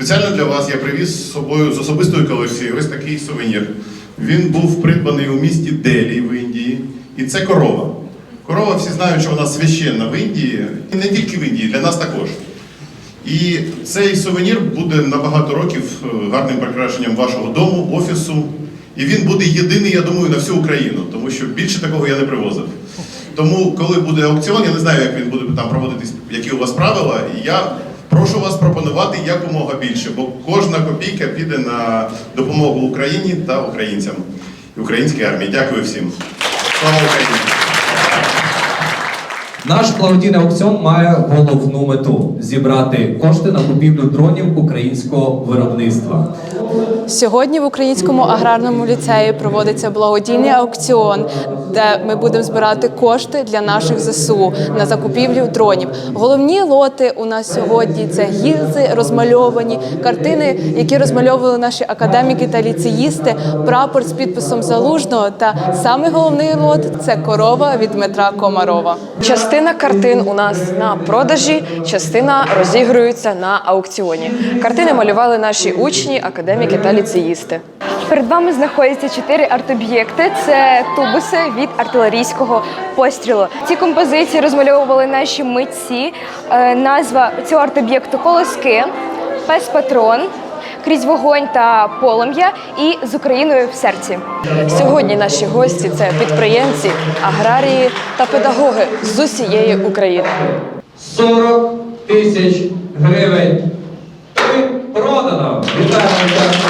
Спеціально для вас я привіз з собою з особистої колекції ось такий сувенір. Він був придбаний у місті Делі в Індії. І це корова. Корова всі знають, що вона священна в Індії, і не тільки в Індії, для нас також. І цей сувенір буде на багато років е, гарним прикрашенням вашого дому, офісу. І він буде єдиний, я думаю, на всю Україну, тому що більше такого я не привозив. Тому, коли буде аукціон, я не знаю, як він буде там проводитись, які у вас правила. І я прошу вас пропонувати якомога більше, бо кожна копійка піде на допомогу Україні та українцям і українській армії. Дякую всім. Слава Україні! Наш благодійний аукціон має головну мету зібрати кошти на купівлю дронів українського виробництва. Сьогодні в Українському аграрному ліцеї проводиться благодійний аукціон, де ми будемо збирати кошти для наших ЗСУ на закупівлю дронів. Головні лоти у нас сьогодні це гільзи, розмальовані картини, які розмальовували наші академіки та ліцеїсти, прапор з підписом залужного. Та саме головний лот це корова від Дмитра Комарова. Частина картин у нас на продажі, частина розігрується на аукціоні. Картини малювали наші учні, академіки та ліцеїсти. Перед вами знаходяться чотири арт-об'єкти. Це тубуси від артилерійського пострілу. Ці композиції розмальовували наші митці. Е, Назва цього арт-об'єкту колоски, пес патрон, крізь вогонь та полум'я і з Україною в серці. Сьогодні наші гості це підприємці, аграрії та педагоги з усієї України. 40 тисяч гривень. І